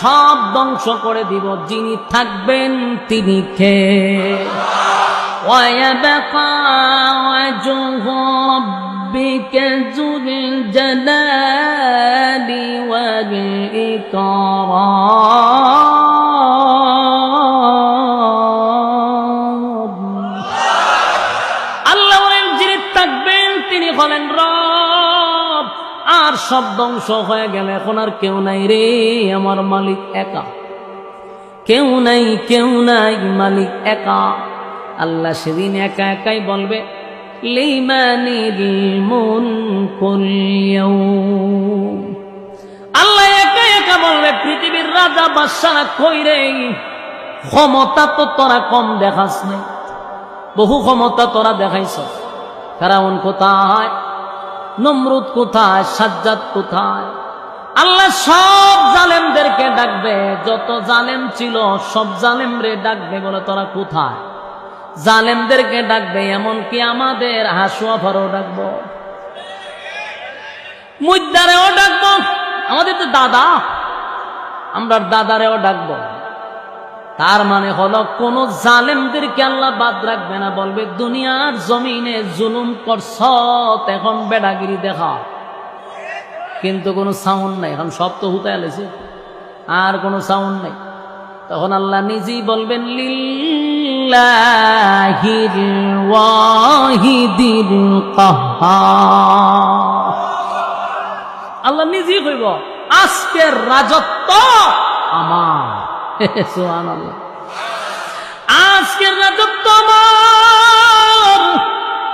সব ধ্বংস করে দিব যিনি থাকবেন তিনি খে ويبقى وجه ربك ذو الجلال والإكرام সব ধ্বংস হয়ে গেলে, এখন আর কেউ নাই রে আমার মালিক একা। কেউ নাই কেউ নাই মালিক একা। আল্লাহ সেদিন একা একাই বলবে, লিমানিল আল্লাহ একা একা বলবে, পৃথিবীর রাজা বাদশারা কই রে? ক্ষমতা তো তোরা কম দেখাস নাই বহু ক্ষমতা তোরা দেখাইছ ফেরাউন কোথায়? নমরুদ কোথায়, সাজ্জাদ কোথায়? আল্লাহ সব জালেমদেরকে ডাকবে, যত জালেম ছিল সব জালেম রে ডাকবে, বলে তোরা কোথায়? জালেমদেরকে ডাকবে, এমনকি আমাদের হাসুয়া ফারও ডাকবো। মুদ্দারেও ডাকবো, আমাদের তো দাদা আমরা দাদারেও ডাকবো। তার মানে হলো, কোন জালেমদেরকে আল্লাহ বাদ রাখবে না, বলবে, দুনিয়ার জমিনে জুলুম করছ, এখন বেড়াগিরি দেখা। কিন্তু কোনো সাউন্ড নাই, এখন সব তো হুতে আলেছে আর কোনো সাউন্ড নাই। তখন আল্লাহ নিজেই বলবেন, লিল্লাহিল আল্লাহ নিজেই কইব, আজকের রাজত্ব আমার। সুহান আল্লাহ আজকের রাজত্ব আমার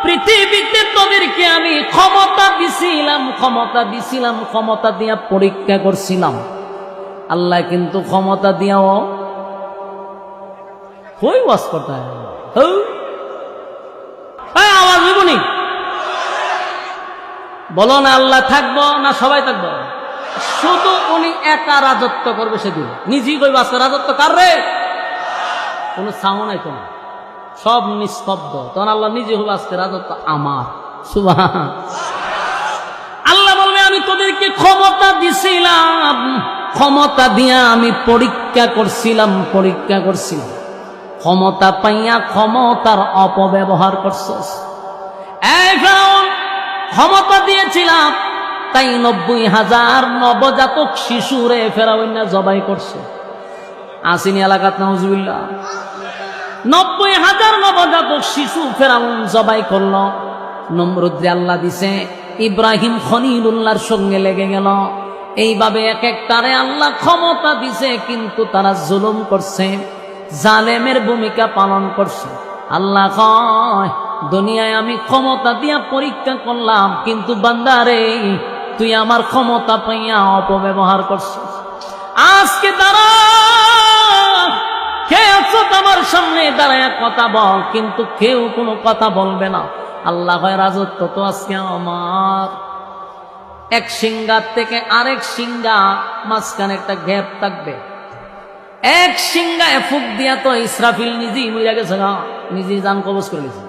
পৃথিবীতে তোদেরকে আমি ক্ষমতা দিছিলাম ক্ষমতা দিছিলাম, ক্ষমতা দিয়া পরীক্ষা করছিলাম। আল্লাহ কিন্তু ক্ষমতা দিয়াও কই ওয়াজ করতে হয়? হৌ। এই আওয়াজ হইবনি বলো না, আল্লাহ থাকব না সবাই থাকব? শুধু উনি একা রাজত্ব করবে সেদিন। নিজেই কইব আজকে রাজত্ব কার রে? কোনো সাউন্ড নাই কোনো। সব নিস্তব্ধ। তখন আল্লাহ নিজে হলো আজকে রাজত্ব আমার। আল্লাহ বলবে, আমি তোদেরকে ক্ষমতা দিছিলাম। ক্ষমতা দিয়া আমি পরীক্ষা করছিলাম পরীক্ষা করছিলাম। ক্ষমতা পাইয়া ক্ষমতার অপব্যবহার ফেরাউন, ক্ষমতা দিয়েছিলাম। তাই নব্বই হাজার নবজাতক শিশুরে ফেরাউন্না জবাই করছে। আসিনি এলাকাত, নাউজুবিল্লাহ। নব্বই হাজার নবজাতক শিশু ফেরাউন জবাই করল। নমরুদ্রে আল্লাহ দিছে, ইব্রাহিম খনিলুল্লাহর সঙ্গে লেগে গেল। এইভাবে এক একটারে আল্লাহ ক্ষমতা দিছে, কিন্তু তারা জুলুম করছে, জালেমের ভূমিকা পালন করছে। আল্লাহ দুনিয়ায় আমি ক্ষমতা দিয়া পরীক্ষা করলাম, কিন্তু বান্দারে তুই আমার ক্ষমতা পাইয়া অপব্যবহার করছিস। আজকে আছো আমার সামনে, দাঁড়ায় কথা বল, কিন্তু কেউ কোনো কথা বলবে না। আল্লাহ রাজত্ব তো আজকে আমার। এক সিঙ্গার থেকে আরেক সিঙ্গা মাঝখানে একটা গ্যাপ থাকবে। এক সিঙ্গায় ফুক দিয়া তো ইসরাফিল নিজেই মরে গেছে না নিজেই যান কবজ করে গেছে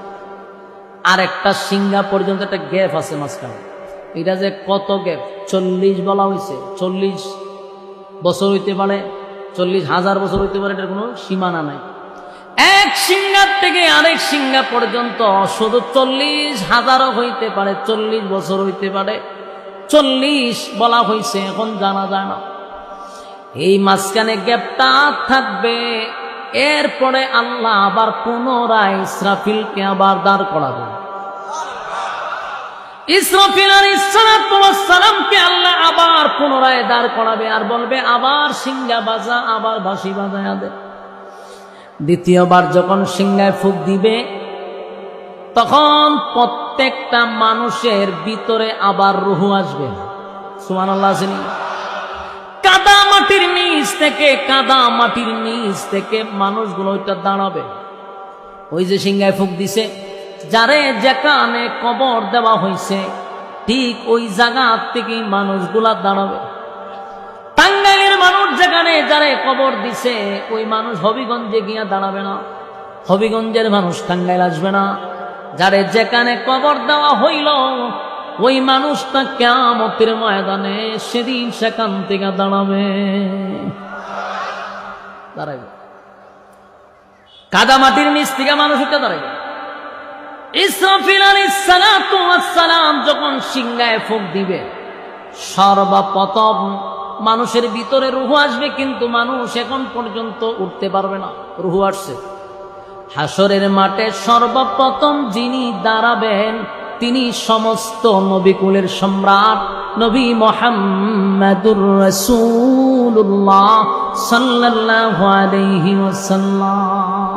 আর একটা সিঙ্গা পর্যন্ত একটা গ্যাপ আছে মাঝখানে। এটা যে কত গ্যাপ চল্লিশ বলা হয়েছে চল্লিশ বছর হইতে পারে, চল্লিশ হাজার বছর হইতে পারে, এটার কোনো সীমানা নাই। এক সিঙ্গার থেকে আরেক সিঙ্গা পর্যন্ত শুধু চল্লিশ হাজারও হইতে পারে, চল্লিশ বছর হইতে পারে। চল্লিশ বলা হয়েছে এখন জানা যায় না। এই মাঝখানে গ্যাপটা থাকবে, এরপরে আল্লাহ আবার পুনরায় ইসরাফিলকে আবার দাঁড় করাবে। আবার পুনরায় দাঁড় করাবে আর বলবে, আবার বাজা, আবার বাজায় দ্বিতীয়বার যখন সিঙ্গায় ফুক দিবে, তখন প্রত্যেকটা মানুষের ভিতরে আবার রুহু আসবে। সুমান আল্লাহ কাদা মাটির নিচ থেকে, কাদা মাটির নিচ থেকে মানুষগুলো ওইটা দাঁড়াবে। ওই যে সিঙ্গায় ফুক দিছে যারে যেখানে কবর দেওয়া হয়েছে ঠিক ওই জায়গা থেকে মানুষগুলা দাঁড়াবে। টাঙ্গাইলের মানুষ যেখানে যারে কবর দিছে, ওই মানুষ হবিগঞ্জে গিয়া দাঁড়াবে না। হবিগঞ্জের মানুষ টাঙ্গাইল আসবে না। যারে যেখানে কবর দেওয়া হইল, ওই মানুষটা কেমতের ময়দানে সেদিন সেখান থেকে দাঁড়াবে। দাঁড়াবে কাদা মাটির নিচ থেকে মানুষ উঠে দাঁড়াবে ইসরাফিল সালাম যখন সিংহায় ফুক দিবে, সর্বপ্রথম মানুষের ভিতরে রুহু আসবে, কিন্তু মানুষ এখন পর্যন্ত উঠতে পারবে না, রুহু আসছে। হাসরের মাঠে সর্বপ্রথম যিনি দাঁড়াবেন, তিনি সমস্ত নবিকুলের সম্রাট, নবী মোহাম্মদুর রসুল্লাহ ওয়াসাল্লাম।